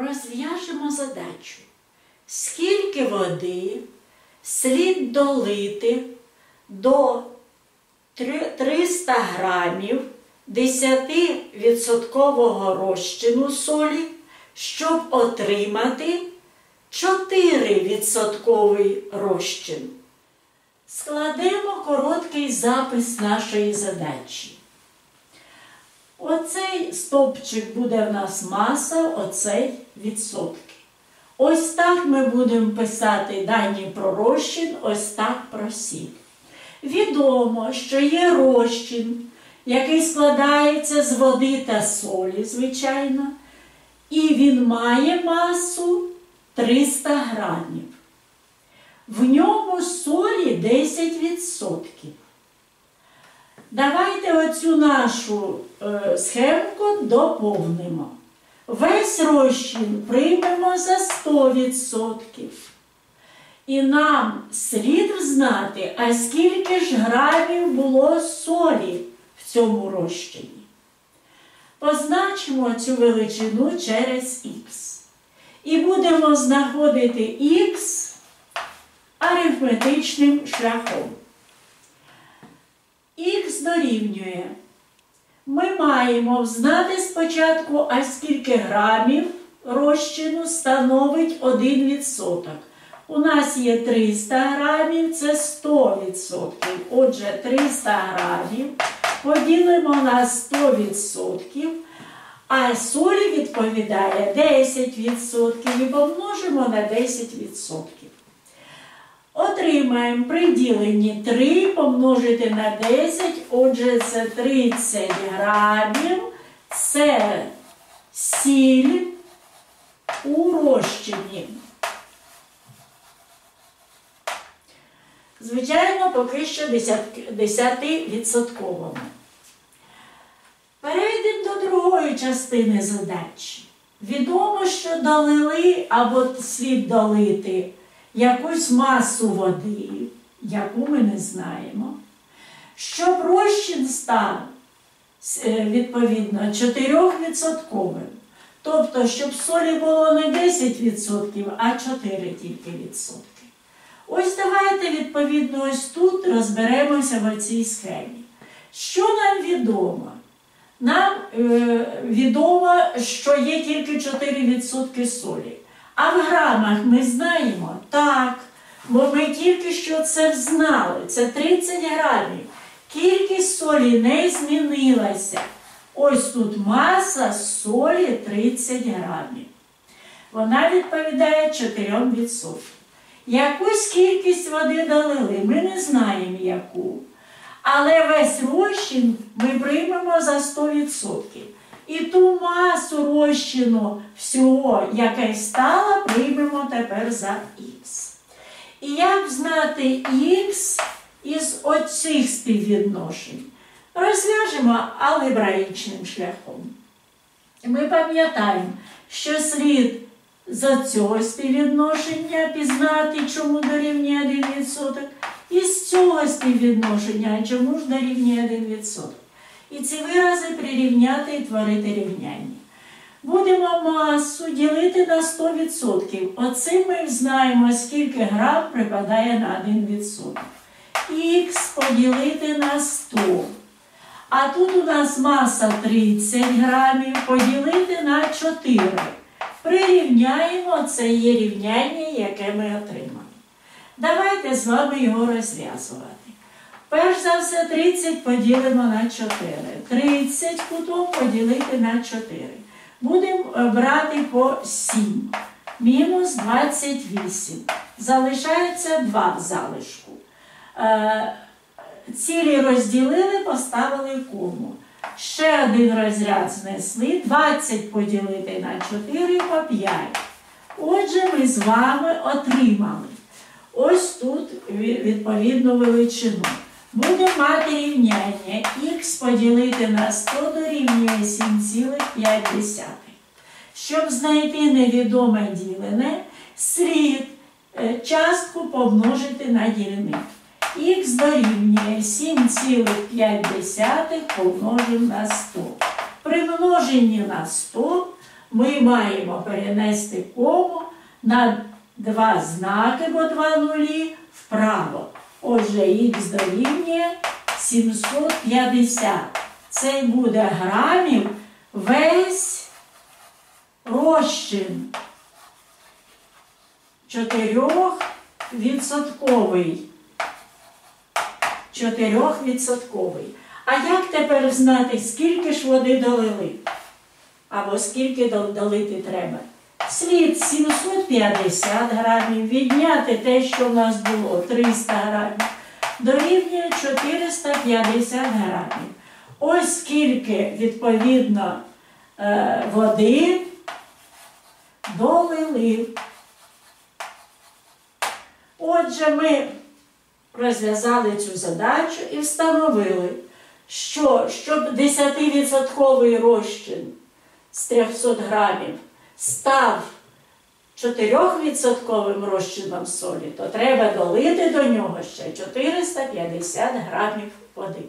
розв'яжемо задачу. Скільки води слід долити до 300 грамів 10% розчину солі, щоб отримати 4% розчин. Складемо короткий запис нашої задачі. Оцей стовпчик буде в нас маса, оцей відсотки. Ось так ми будемо писати дані про розчин, ось так про сіль. Відомо, що є розчин, який складається з води та солі, звичайно, і він має масу 300 грамів. В ньому солі 10%. Давайте оцю нашу е, схемку доповнимо. Весь розчин приймемо за 100%. І нам слід знати, а скільки ж грамів було солі в цьому розчині. Позначимо цю величину через х. І будемо знаходити х арифметичним шляхом. Х дорівнює. Ми маємо знати спочатку, а скільки грамів розчину становить 1%. У нас є 300 грамів, це 100%. Отже, 300 грамів поділимо на 100%, а солі відповідає 10% і помножимо на 10%. Отримаємо при діленні 3 помножити на 10, отже, це 30 грамів. Це сіль у розчині. Звичайно, поки що 10%. Перейдемо до другої частини задачі. Відомо, що долили або слід долити якусь масу води, яку ми не знаємо, щоб розчин став е, відповідно 4%. Тобто, щоб солі було не 10%, а 4 тільки відсотки. Ось давайте, відповідно, ось тут розберемося в цій схемі. Що нам відомо? Нам е, відомо, що є тільки 4% солі. А в грамах ми знаємо? Так. Бо ми тільки що це знали. Це 30 грамів. Кількість солі не змінилася. Ось тут маса солі 30 грамів. Вона відповідає 4%. Якусь кількість води долили, ми не знаємо яку. Але весь розчин ми приймемо за 100%. І ту масу розчину всього, яка стала, приймемо тепер за х. І як знати х із оцих співвідношень? Розв'яжемо алгебраїчним шляхом. Ми пам'ятаємо, що слід за цього співвідношення пізнати, чому дорівнює 1%, і з цього співвідношення, чому ж дорівнює 1%. І ці вирази прирівняти і творити рівняння. Будемо масу ділити на 100%. Оцим ми знаємо, скільки грам припадає на 1%. Х поділити на 100. А тут у нас маса 30 грамів поділити на 4. Прирівняємо це є рівняння, яке ми отримали. Давайте з вами його розв'язувати. Перш за все, 30 поділимо на 4. 30 кутом поділити на 4. Будемо брати по 7. Мінус 28. Залишається 2 в залишку. Е, цілі розділили, поставили кому. Ще один розряд знесли. 20 поділити на 4 по 5. Отже, ми з вами отримали. Ось тут відповідну величину. Будемо мати рівняння х поділити на 100 дорівнює 7,5. Щоб знайти невідоме ділене, слід е, частку помножити на дільник. Х дорівнює 7,5 помножимо на 100. При множенні на 100 ми маємо перенести кому на два знаки, бо два нулі вправо. Отже, х дорівнює 750. Це буде грамів весь розчин. Чотирьохвідсотковий. Чотирьохвідсотковий. А як тепер знати, скільки ж води долили? Або скільки долити треба? Слід 750 грамів відняти те, що в нас було 300 грамів, дорівнює 450 грамів. Ось скільки відповідно е, води долили. Отже, ми розв'язали цю задачу і встановили, що щоб 10% розчин з 300 грамів став 4% розчином солі, то треба долити до нього ще 450 грамів води.